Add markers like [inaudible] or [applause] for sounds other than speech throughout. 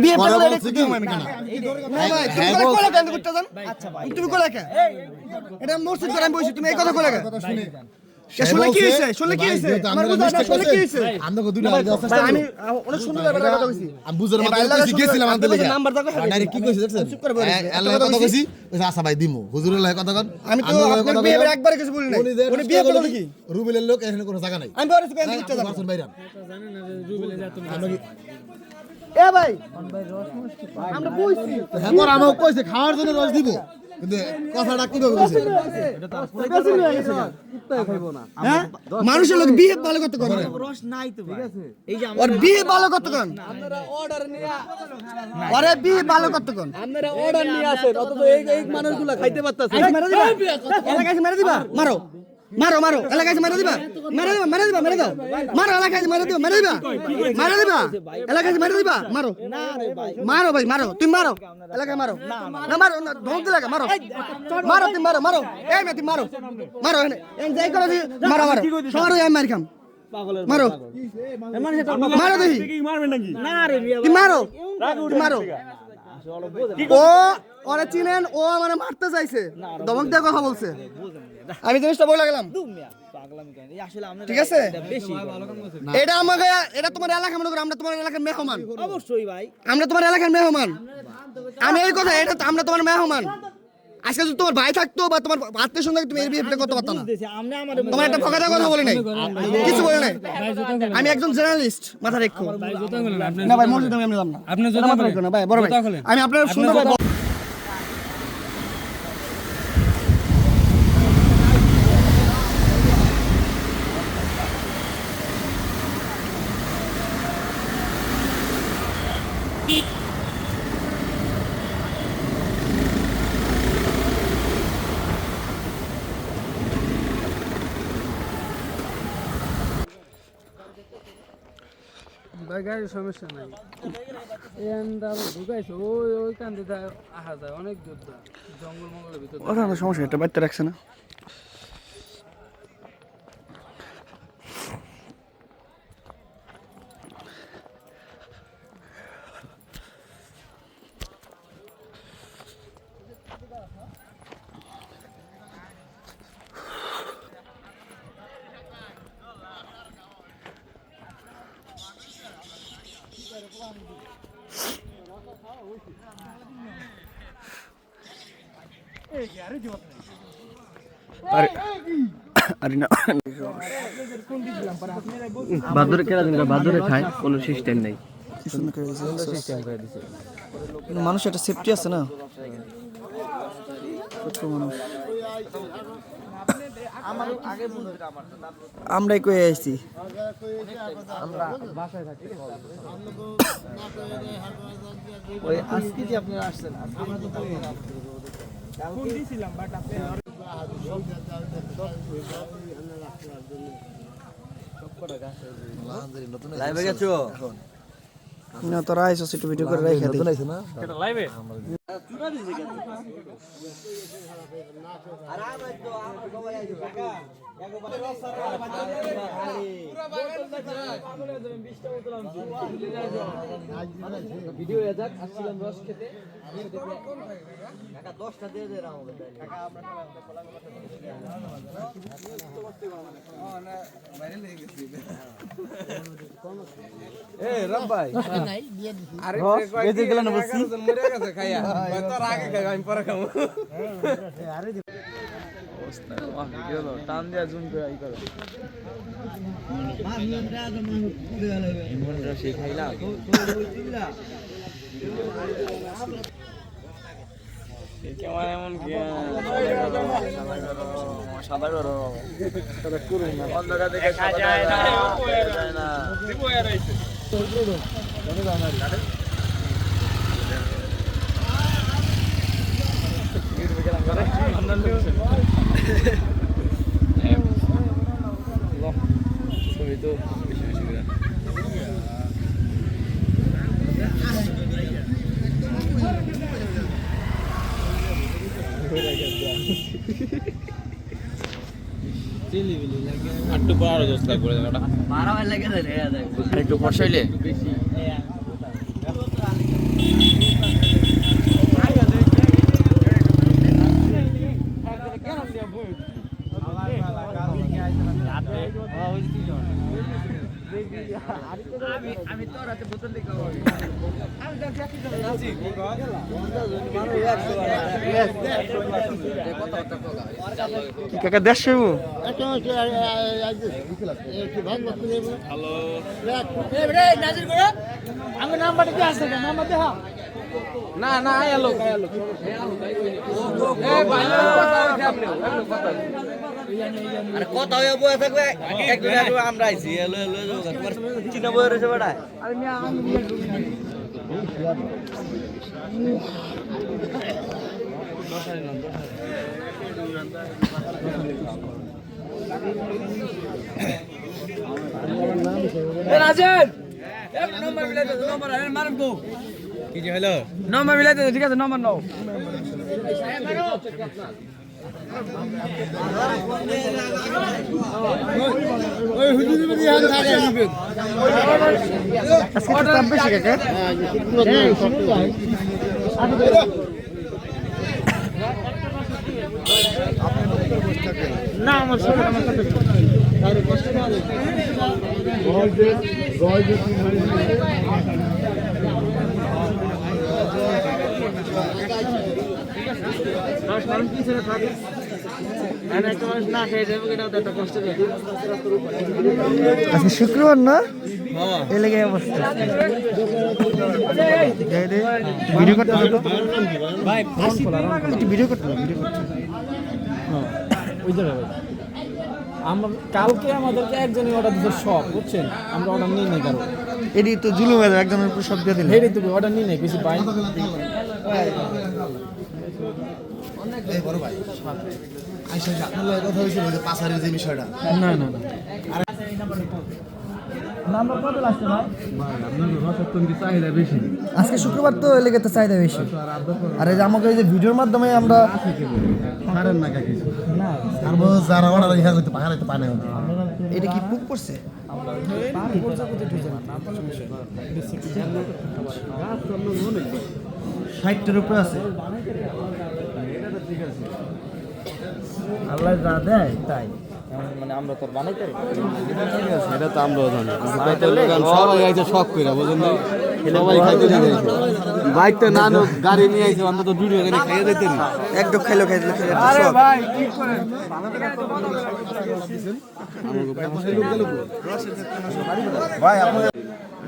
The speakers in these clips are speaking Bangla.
তুমি হ্যাঁ, কোলে আচ্ছা ভাই। তুমি এটা মসজিদ করে আমি বসি তুমি এই কথা কোলে কেন? শুনলে কি হয়েছে? শুনলে কি হয়েছে? আমার বুঝা না শুনলে কি হয়েছে? আমাকে দুটো আগে দেওয়ার আমি অনেক সুন্দর ব্যাপারে কথা কইছি আমি বুঝার এই কইছি, গেছিলাম আনতে লেগে। নাম্বার দাও, আর কি কইছি দেখছেন? চুপ করে বলে এ- দিছি। এর লগে একটা কথা কথা কইছি। কইছি, আচ্ছা ভাই দিমু। হুজুরের লগে কথা কন। আমি তো আপনার বিয়ে একবার কিছু বলি নাই উনি বিয়ে করল করল কি? রুবেলের লোক এখানে কোনো জায়গা নাই। আমি হ্যাঁ। এ ভাই। আমরা বইছি। হ্যাঁ, পর আমাকে কইছে, খাওয়ার জন্য রস দিব। কিন্তু কথাটা কীভাবে কইছে? হ্যাঁ মানুষের লোক বিয়ে ভালো করতে কোন ওর বিয়ে ভালো করতে কোন ওরে বিয়ে ভালো করতে কোন আপনারা অর্ডার নিয়ে আসেন। অথচ এই এই মানুষগুলা খাইতে পারতাছে। আইস মেরে দিবা। মেরে দিবা। মারো। মারো মারো। এলাকায় মেরে দিবা। মেরে দিবা মেরে দিবা মেরে দাও মারো এলাকায় মেরে দিবা মেরে দিবা। মেরে দিবা। এলাকায় মেরে দিবা। মারো। মারো ভাই মারো। তুমি মারো। এলাকায় মারো। না মারো না ধমক দিলে মারো। মারো তুমি মারো মারো। এই মে তুমি মারো। মারো এনে এই যাই করো মারো মারো। সবার আমি মার খাম। মারো। মারো দেখি। মারো। মারো। ও ওরা চিনেন ও আমার মারতে চাইছে। দমক দিয়ে কথা বলছে। আমি জিনিসটা বলে গেলাম। ঠিক আছে? এটা আমাকে এটা তোমার এলাকা মনে করো আমরা তোমার এলাকার মেহমান। অবশ্যই ভাই। আমরা তোমার এলাকার মেহমান। আমি এই কথা এটা তো আমরা তোমার মেহমান। আজকে যদি তোমার ভাই থাকতো বা তোমার আত্মীয় সঙ্গে তুমি এই বিহেভটা করতে পারতো না। তোমার একটা ফকাটা কথা বলে নাই। কিছু বলে নাই। আমি একজন জার্নালিস্ট মাথা রেখো। না ভাই মসজিদে আমি যাম না। আপনি মাথা রেখো না ভাই বড় ভাই। আমি আপনার সুন্দর গাড়ির সমস্যা নাই। ঢুকাইছে ওই ওইখান দিয়ে আহা যায় অনেক দূর জঙ্গল মঙ্গলের ভিতরে সমস্যা এটা বাড়িতে রাখছে না। [coughs] বাদুরে কেনা দিন বাদুরে খায় কোনো সিস্টেম নেই। মানুষ একটা সেফটি আছে না? মানুষ? আমরাই কয়ে আইছি ওই আজকে যে আপনারা আসছেন আমরা তো লাইভে গেছো? না তোরা আইসো একটু ভিডিও করে রেখে দিই ভিডিও যাক আসছিলাম রস খেতে কাকা দশটা দিয়ে দেন আমাকে এ রাম ভাই আরে গেলেন মরে গেছে খাইয়া। টান দিয়া জুম করে আই করো খাইলাম কেমন এমন সাদা করো অন্ধকার দেখে সাদা যায় না বেশি বেশি করে একটু পর আরও দোস্ত লাগবে জায়গাটা। মারা লাগে রে একটু ফসাইলে কি কাকা দেড়শো না না আয়া লোক আয়া লোক এ ভাই আর কথা হয়ে বয়ে থাকবে একদিন আমরা আইছি এলো এলো এলো চিনা বয়ে রয়েছে বেটা কি যে হলো নম্বর মিলাইতে ঠিক আছে নম্বর নাও আজকে তো বেশি কাকা না আমার ছোট আমার ছোট আজকে শুক্রবার না? এই লেগে অবস্থা। ভিডিও করতে ভিডিও করতে ভিডিও করতে হবে। ওই জায়গায় ভাই। আমরা কালকে আমাদেরকে একজনই অর্ডার দিতে সব বুঝছেন? আমরা অর্ডার নিয়ে নেই কারও। এটি তো জুলুম একজনের উপর সব দিয়ে দিলে হেরে তুমি অর্ডার নিয়ে নেই কিছু পাই কথা হয়েছিল যে পাসারের যে বিষয়টা। না না না। আজকে শুক্রবার তো এলে তো চাহিদা বেশি। আর এই যে আমাকে এই যে ভিডিওর মাধ্যমে আমরা যারা অর্ডার ইহা করতে তো পানে এটা কি পুক পড়ছে? ষাটটার উপরে আছে। আল্লাহ যা দেয় তাই। মানে আমরা তো আর বানাইতে এটা তো আমরাও জানি। সবাই আইছে শখ করে বুঝেন না সবাই খাইতে দিতে বাইকটা না নো গাড়ি নিয়ে আইছে অন্তত দুটো এখানে খাইয়ে দিতে একদম খাইলো খাইলো খাইলো আরে ভাই কি করে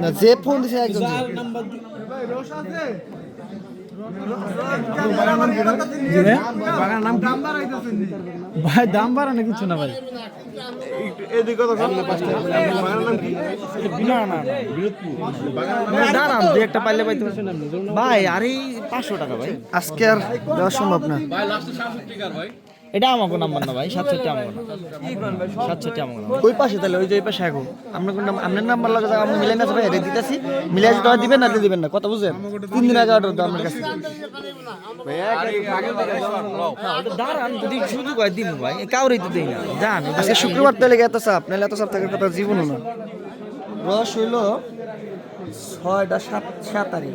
না যে ফোন দিছে একজন ভাই দাম বাড়ানো কিছু না ভাই? না না দাঁড়ান দু একটা পাইলে পাইতে ভাই আরে পাঁচশো টাকা ভাই। আজকে আর দেওয়া সম্ভব না। এটা আমাকে নাম্বার না ভাই সাতষট্টি আমাকে সাতষট্টি আমাকে নাম্বার। ওই পাশে তাহলে ওই যে ওই পাশে এখন আপনার কোন নাম- আপনার নাম্বার লাগে আমি মিলাই না ভাই এটা দিতেছি। মিলাই যদি টাকা দিবেন না দিবেন না কথা বুঝেন তিন দিন আগে অর্ডার দাও আমার কাছে। দাঁড়ান যদি সুযোগ হয় দিব ভাই কাউরেই তো দেই না জান। আজকে শুক্রবার তাহলে এত চাপ? নাহলে এত চাপ থাকার কথা জীবনও না। রস হইল ছয়টা সাত সাত তারিখ।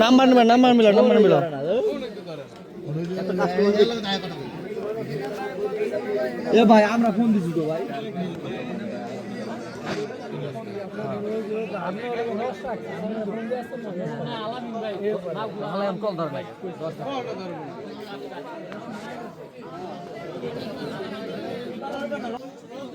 নাম্বার নিবা নাম্বার মিলাও নাম্বার মিলাও এ ভাই আমরা ফোন দিছি তো ভাই।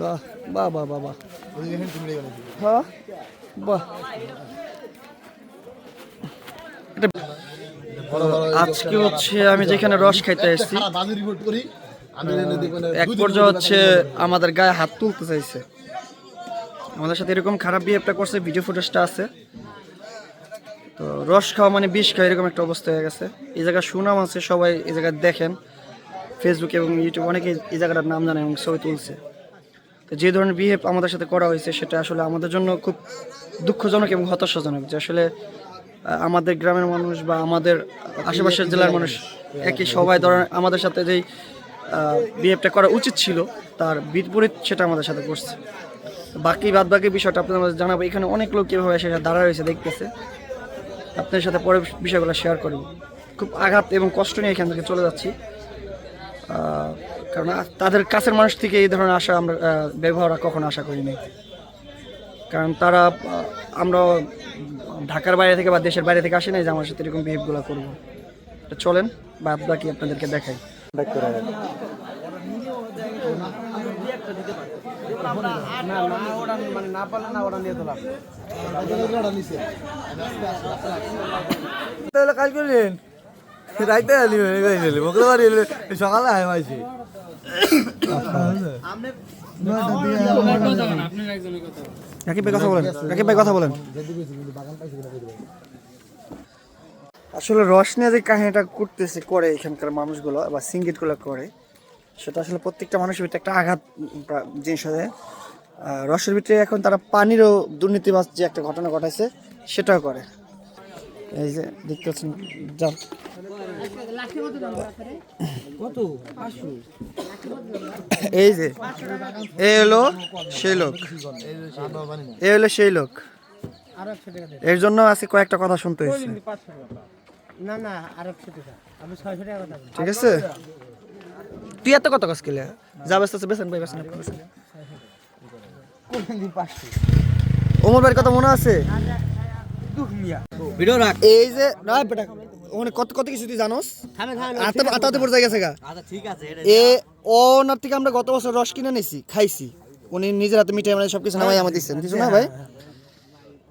বাহ বাহ বাহ বাহ হ্যাঁ? আজকে হচ্ছে আমি যেখানে রস খাইতে এসেছি এক পর্যায়ে হচ্ছে আমাদের গায়ে হাত তুলতে চাইছে। আমাদের সাথে এরকম খারাপ বিহেভটা করছে ভিডিও ফুটেজটা আছে। তো রস খাওয়া মানে বিষ খাওয়া এরকম একটা অবস্থা হয়ে গেছে। এই জায়গায় সুনাম আছে, সবাই এই জায়গায় দেখেন। ফেসবুক এবং ইউটিউব অনেকে এই জায়গাটার নাম জানে এবং ছবি তুলছে। তো যে ধরনের বিহেভ আমাদের সাথে করা হয়েছে, সেটা আসলে আমাদের জন্য খুব দুঃখজনক এবং হতাশাজনক যে আসলে আমাদের গ্রামের মানুষ বা আমাদের আশেপাশের জেলার মানুষ একই সবাই ধরেন আমাদের সাথে যেই বিহেভটা করা উচিত ছিল, তার বিপরীত সেটা আমাদের সাথে করছে। বাকি বাদ বাকি বিষয়টা আপনাদের জানাব। এখানে অনেক লোক কীভাবে এসে দাঁড়া রয়েছে দেখতেছে। আপনাদের সাথে পরে বিষয়গুলো শেয়ার করব। খুব আঘাত এবং কষ্ট নিয়ে এখান থেকে চলে যাচ্ছি। কারণ তাদের কাছের মানুষ থেকে এই ধরনের আশা আমরা ব্যবহার কখনো আশা করিনি কারণ তারা আমরা ঢাকার বাইরে থেকে বা দেশের বাইরে থেকে আসি নাই যে আমার সাথে এরকম বিহেভগুলো করব। তো চলেন বাদ বাকি আপনাদেরকে দেখাই। কাজ করলেন রাইতে আলি সকালে আয় মাইছি। কথা বলেন কথা বলেন আসলে রস নিয়ে যে কাহিনীটা করতেছে, করে এখানকার মানুষগুলো বা সিঙ্গেটগুলো করে, সেটা আসলে প্রত্যেকটা মানুষের ভিতরে একটা আঘাত জিনিস হয় রসের ভিতরে এখন তারা পানিরও দুর্নীতিবাজ যে একটা ঘটনা ঘটাইছে, সেটাও করে। এই যে দেখতে পাচ্ছেন এই যে এ হলো সেই লোক। এ হলো সেই লোক। এর জন্য আজকে কয়েকটা কথা শুনতে হয়েছে। না না আর একশো টাকা। আমি ছয়শো টাকা ঠিক আছে? তুই এত কত কাজ কেলে যা ব্যস্ত আছে বেছেন ভাই বেছেন ওমর ভাইয়ের কথা মনে আছে? ভিডিও রাখ। এই যে না বেটা ওখানে কত কত কিছু তুই জানোস? থামে থামে আতাতে আতাতে পড়ে যায় গেছে গা। আচ্ছা ঠিক আছে এ ওনার থেকে আমরা গত বছর রস কিনে নিছি খাইছি। উনি নিজের হাতে মিঠাই মানে সব কিছু নামাই আমার দিচ্ছেন কিছু না ভাই?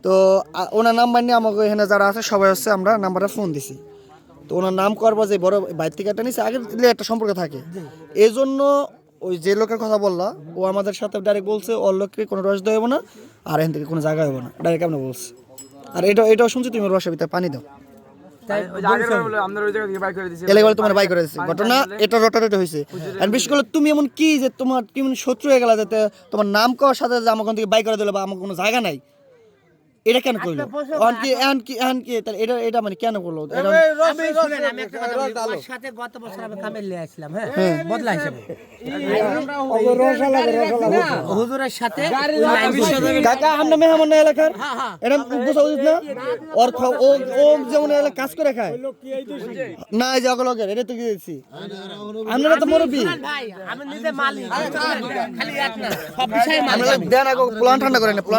তো ওনার নাম্বার নিয়ে আমাকে এখানে যারা আছে সবাই হচ্ছে আমরা নাম্বারটা ফোন দিছি। তো ওনার নাম করব যে বড় বাইর থেকে একটা নিছে আগে একটা সম্পর্ক থাকে। এই জন্য ওই যে লোকের কথা বললা ও আমাদের সাথে ডাইরেক্ট বলছে ওর লোককে কোনো রস দেওয়া না আর এখান থেকে কোনো জায়গা হবে না। ডাইরেক্ট আমরা বলছে। আর এটা এটাও শুনছি তুমি রসের ভিতরে পানি দাও। তোমার বাই করে দিচ্ছে ঘটনা এটা রটারট হয়েছে। আর বিশেষ করে তুমি এমন কি যে তোমার কি শত্রু হয়ে গেলা যাতে তোমার নাম সাথে আমার থেকে বাই করে দিল বা আমার কোনো জায়গা নাই? এটা কেন করল তাহলে এটা এটা মানে কেন করল এটা আমি শুনেন আমি একটা কথা বলি ওর সাথে গত বছর আমি কামে লিয়ে আসছিলাম হ্যাঁ? বদলা হিসেবে। হুজুরের সাথে ওই লাইন দিয়ে- কাকা আমরা মেহমান না এলাকার? এটা বোঝা উচিত না? ওর ও ও যেমন এলাকা কাজ করে খায়। না এই এটা তো কি দিচ্ছি আপনারা তো মুরব্বী। আমি নিজে মালিক খালি এক না সব বিষয়ে মালিক। দেন আগে প্লান ঠান্ডা করেন প্লান